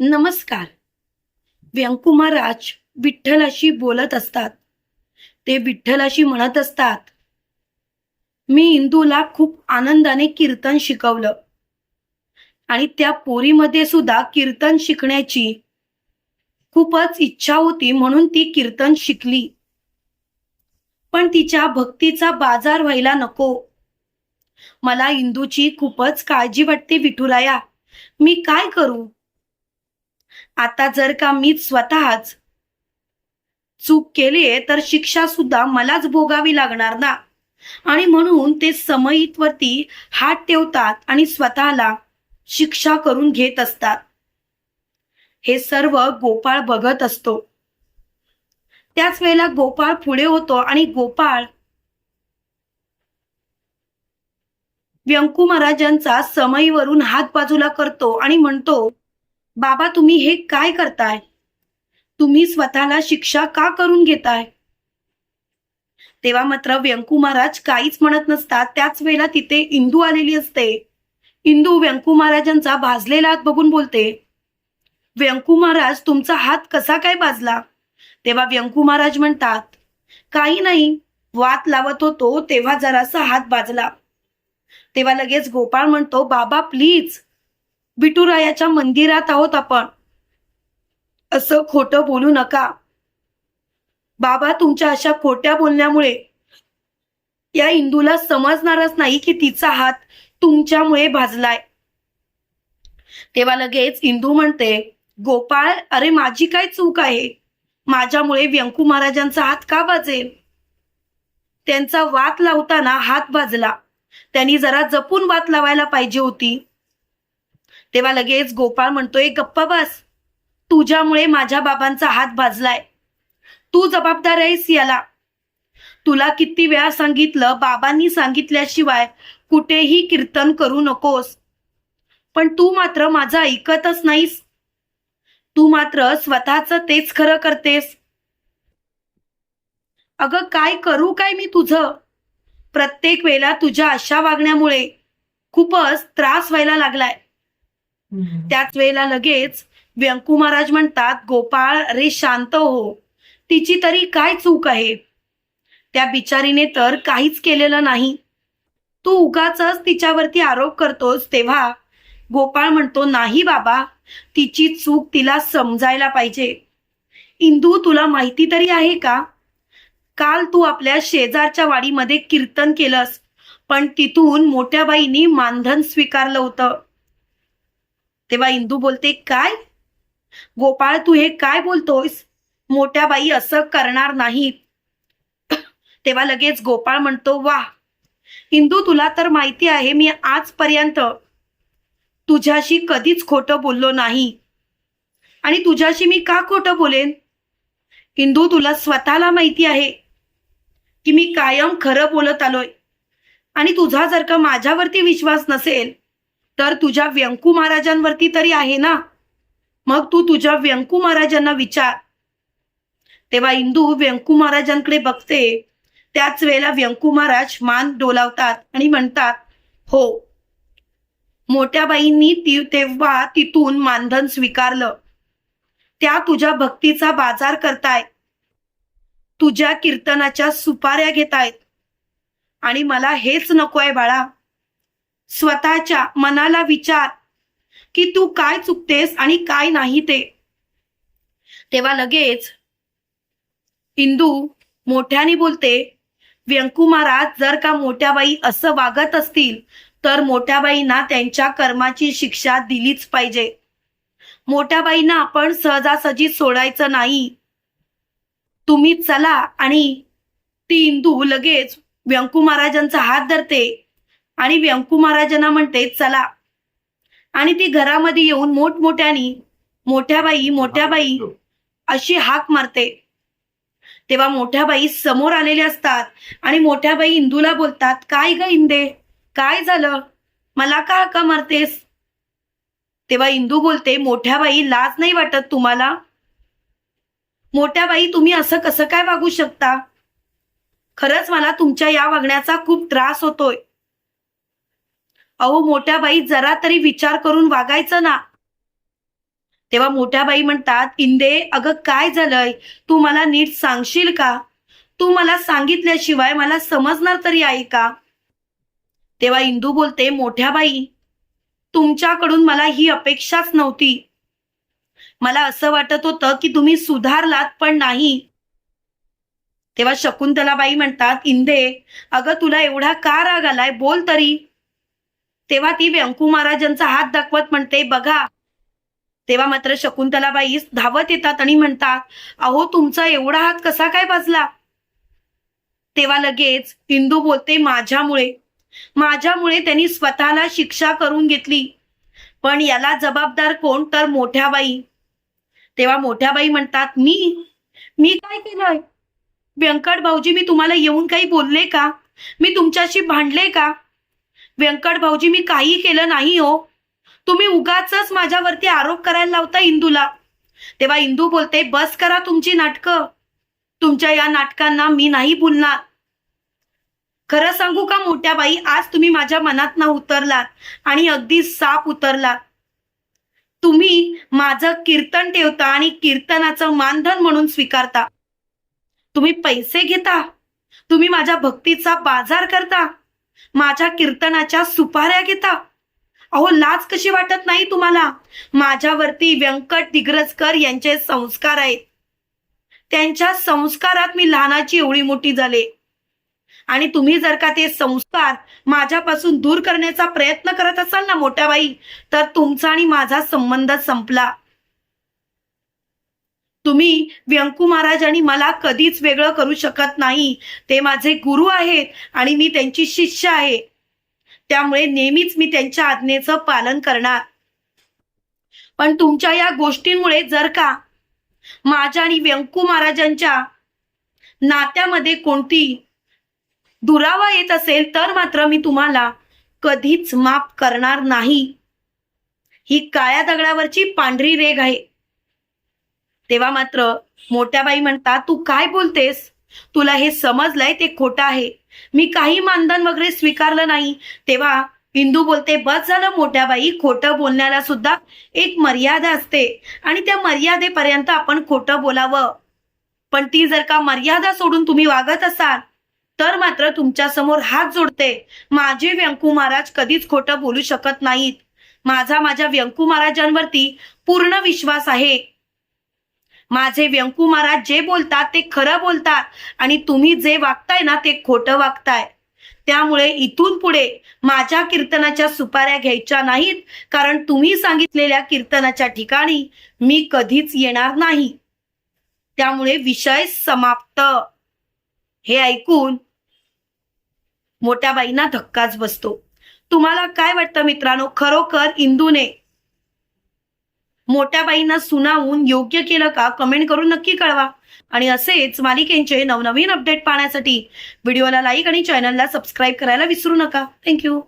नमस्कार. व्यंकुमाराज विठ्ठलाशी बोलत असतात. ते विठ्ठलाशी म्हणत असतात मी इंदूला खूप आनंदाने कीर्तन शिकवलं. आणि त्या पोरीमध्ये सुद्धा कीर्तन शिकण्याची खूपच इच्छा होती म्हणून ती कीर्तन शिकली. पण तिच्या भक्तीचा बाजार व्हायला नको. मला इंदूची खूपच काळजी वाटते विठुराया. मी काय करू? आता जर का मी स्वतःच चूक केलीये तर शिक्षा सुद्धा मलाच भोगावी लागणार ना? आणि म्हणून ते समयीतवरती हात ठेवतात आणि स्वतःला शिक्षा करून घेत असतात. हे सर्व गोपाळ बघत असतो. त्याच वेळेला गोपाळ पुढे होतो आणि गोपाळ व्यंकू महाराजांचा समयीवरून हात बाजूला करतो आणि म्हणतो बाबा तुम्ही हे काय करताय? तुम्ही स्वतःला शिक्षा का करून घेताय? तेव्हा मात्र व्यंकू महाराज काहीच म्हणत नसतात. त्याच वेळेला तिथे इंदू आलेली असते. इंदू व्यंकू महाराजांचा भाजलेला हात बघून बोलते व्यंकू महाराज तुमचा हात कसा काय भाजला? तेव्हा व्यंकू महाराज म्हणतात काही नाही. वात लावत होतो तेव्हा जरासा हात भाजला. तेव्हा लगेच गोपाळ म्हणतो बाबा प्लीज विठुरायाच्या मंदिरात आहोत आपण. असं खोटं बोलू नका. बाबा तुमच्या अशा खोट्या बोलण्यामुळे या इंदूला समजणारच नाही की तिचा हात तुमच्यामुळे भाजलाय. तेव्हा लगेच इंदू म्हणते गोपाळ अरे माझी काय चूक आहे? माझ्यामुळे व्यंकू महाराजांचा हात का भाजेल? त्यांचा वात लावताना हात भाजला. त्यांनी जरा जपून वात लावायला पाहिजे होती. तेव्हा लगेच गोपाळ म्हणतोय गप्पा बस तुझ्यामुळे माझ्या बाबांचा हात भाजलाय. तू जबाबदार आहेस याला. तुला किती वेळा सांगितलं बाबांनी सांगितल्याशिवाय कुठेही कीर्तन करू नकोस. पण तू मात्र माझं ऐकतच नाहीस. तू मात्र स्वतःच तेच खरं करतेस. अगं काय करू काय मी तुझं? प्रत्येक वेळेला तुझ्या अशा वागण्यामुळे खूपच त्रास व्हायला लागलाय. त्याच वेळेला लगेच व्यंकू महाराज म्हणतात गोपाळ रे शांत हो. तिची तरी काय चूक आहे? त्या बिचारीने तर काहीच केलेलं नाही. तू उगाच तिच्यावरती आरोप करतोस तेव्हा गोपाळ म्हणतो नाही बाबा तिची चूक तिला समजायला पाहिजे. इंदू तुला माहिती तरी आहे का? काल तू आपल्या शेजारच्या वाडीमध्ये कीर्तन केलंस पण तिथून मोठ्या बाईनी मानधन स्वीकारलं होतं. तेव्हा इंदू बोलते काय? गोपाळ तू हे काय बोलतोयस? मोठ्या बाई असं करणार नाही. तेव्हा लगेच गोपाळ म्हणतो वा इंदू तुला तर माहिती आहे मी आजपर्यंत तुझ्याशी कधीच खोटं बोललो नाही. आणि तुझ्याशी मी का खोटं बोलेन? इंदू तुला स्वतःला माहिती आहे की मी कायम खरं बोलत आलोय. आणि तुझा जर का माझ्यावरती विश्वास नसेल तर तुझ्या व्यंकू महाराजांवरती तरी आहे ना? मग तू तुझ्या व्यंकू महाराजांना विचार. तेव्हा इंदू व्यंकू महाराजांकडे बघते. त्याच वेळेला व्यंकू महाराज मान डोलावतात आणि म्हणतात हो. मोठ्या बाईंनी ती तेव्हा तिथून मानधन स्वीकारलं. त्या तुझ्या भक्तीचा बाजार करतायत तुझ्या कीर्तनाच्या सुपाऱ्या घेतायत. आणि मला हेच नकोय बाळा. स्वतःच्या मनाला विचार की तू काय चुकतेस आणि काय नाही ते. तेव्हा लगेच इंदू मोठ्याने बोलते व्यंकू महाराज जर का मोठ्याबाई असं वागत असतील तर मोठ्याबाईंना त्यांच्या कर्माची शिक्षा दिलीच पाहिजे. मोठ्याबाईंना आपण सहजासहजी सोडायचं नाही. तुम्ही चला आणि ती इंदू लगेच व्यंकू महाराजांचा हात धरते. आणि व्यंकू महाराजांना म्हणते चला. आणि ती घरामध्ये येऊन मोठमोठ्यानी मोठ्या बाई मोठ्या बाई अशी हाक मारते. तेव्हा मोठ्या बाई समोर आलेल्या असतात आणि मोठ्या बाई इंदूला बोलतात काय ग इंदे? काय झालं? मला का हाका मारतेस? तेव्हा इंदू बोलते मोठ्या बाई लाज नाही वाटत तुम्हाला? मोठ्या बाई तुम्ही असं कसं काय वागू शकता? खरंच मला तुमच्या या वागण्याचा खूप त्रास होतोय. अहो मोठ्या बाई जरा तरी विचार करून वागायचं ना. तेव्हा मोठ्या बाई म्हणतात इंदे अगं काय झालंय? तू मला नीट सांगशील का? तू मला सांगितल्याशिवाय मला समजणार तरी आई का? तेव्हा इंदू बोलते मोठ्या बाई तुमच्याकडून मला ही अपेक्षाच नव्हती. मला असं वाटत होतं की तुम्ही सुधारलात पण नाही. तेव्हा शकुंतलाबाई म्हणतात इंदे अगं तुला एवढा का राग आलाय? बोल तरी. तेव्हा ती व्यंकू महाराजांचा हात दाखवत म्हणते बघा. तेव्हा मात्र शकुंतलाबाई धावत येतात आणि म्हणतात अहो तुमचा एवढा हात कसा काय वाजला तेव्हा लगेच इंदू बोलते माझ्यामुळे. माझ्यामुळे त्यांनी स्वतःला शिक्षा करून घेतली. पण याला जबाबदार कोण? तर मोठ्या बाई तेव्हा मोठ्या बाई म्हणतात मी? मी काय केलंय? व्यंकट भाऊजी मी तुम्हाला येऊन काही बोलले का? मी तुमच्याशी भांडले का? व्यंकट भाऊजी मी काही केलं नाही हो. तुम्ही उगाच माझ्यावरती आरोप करायला लावता इंदूला. तेव्हा इंदू बोलते बस करा तुमची नाटकं. तुमच्या या नाटकांना मी नाही भुलणार खरं सांगू का मोठ्या बाई आज तुम्ही माझ्या मनात ना उतरलात आणि अगदी साप उतरलात. तुम्ही माझं कीर्तन ठेवता आणि कीर्तनाचं मानधन म्हणून स्वीकारता. तुम्ही पैसे घेता. तुम्ही माझ्या भक्तीचा बाजार करता. माझ्या कीर्तनाच्या सुपाऱ्या घेता. अहो लाज कशी वाटत नाही तुम्हाला? माझ्यावरती व्यंकट दिग्रजकर यांचे संस्कार आहेत. त्यांच्या संस्कारात मी लहानाची एवढी मोठी झाले. आणि तुम्ही जर का ते संस्कार माझ्यापासून दूर करण्याचा प्रयत्न करत असाल ना मोठ्या बाई तर तुमचा आणि माझा संबंध संपला. तुम्ही व्यंकू महाराज आणि मला कधीच वेगळं करू शकत नाही. ते माझे गुरु आहेत आणि मी त्यांची शिष्य आहे. त्यामुळे नेहमीच मी त्यांच्या आज्ञेचं पालन करणार. पण तुमच्या या गोष्टींमुळे जर का माझ्या आणि व्यंकू महाराजांच्या नात्यामध्ये कोणती दुरावा येत असेल तर मात्र मी तुम्हाला कधीच माफ करणार नाही. ही काळ्या दगडावरची पांढरी रेग आहे. तेव्हा मात्र मोठ्या बाई म्हणतात तू काय बोलतेस? तुला हे समजलंय ते खोटं आहे. मी काही मानधन वगैरे स्वीकारलं नाही. तेव्हा हिंदू बोलते बस झालं मोठ्या बाई खोटं बोलण्याला सुद्धा एक मर्यादा असते आणि त्या मर्यादेपर्यंत आपण खोटं बोलावं. पण ती जर का मर्यादा सोडून तुम्ही वागत असाल तर मात्र तुमच्यासमोर हात जोडते. माझे व्यंकू महाराज कधीच खोटं बोलू शकत नाहीत. माझा माझ्या व्यंकू महाराजांवरती पूर्ण विश्वास आहे. माझे व्यंकू महाराज जे बोलतात ते खरं बोलतात आणि तुम्ही जे वागताय ना ते खोटं वागताय. त्यामुळे इथून पुढे माझ्या कीर्तनाच्या सुपाऱ्या घ्यायच्या नाहीत कारण तुम्ही सांगितलेल्या कीर्तनाच्या ठिकाणी मी कधीच येणार नाही. त्यामुळे विषय समाप्त. हे ऐकून मोठ्या बाईंना धक्काच बसतो. तुम्हाला काय वाटतं मित्रांनो? खरोखर इंदूने मोठ्या बाईंना सुनावून योग्य केलं का कमेंट करून नक्की कळवा. आणि असेच मालिकेंचे नवनवीन अपडेट पाहण्यासाठी व्हिडिओला लाईक आणि चॅनलला सबस्क्राईब करायला विसरू नका. थँक्यू